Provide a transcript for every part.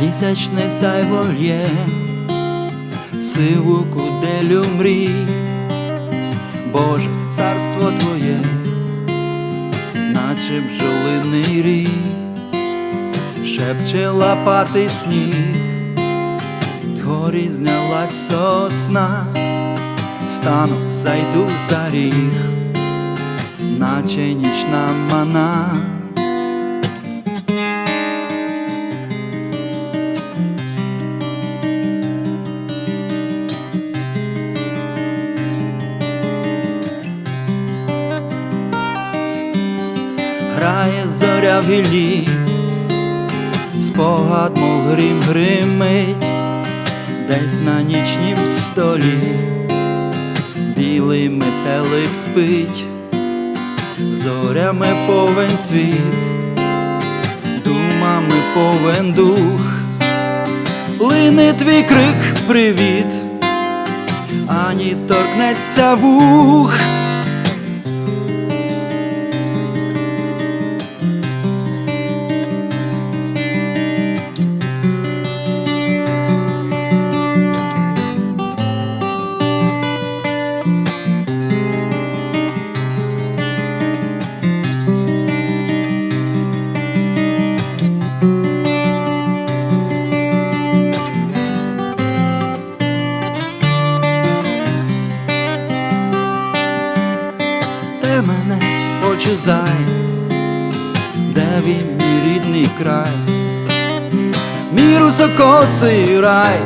місячне сяйво лє, сиву куделю мрій, Боже, царство Твоє, наче бджолиний рій, шепче лопатий сніг, горі знялась сосна, стану, зайду за ріг, наче нічна мана. Грає зоря в гіллі, спогад, мов грім гримить, десь на нічнім столі, білий метелик спить, зорями повен світ, думами повен дух, лине твій крик привіт, ані торкнеться вух. Мене почизай, де він мій рідний край, мій русокосий рай,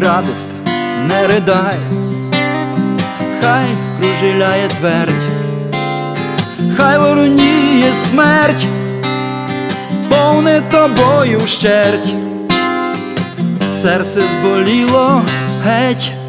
радость не ридай, хай кружеляє твердь, хай вороніє смерть, повне тобою вщерть, серце зболіло геть.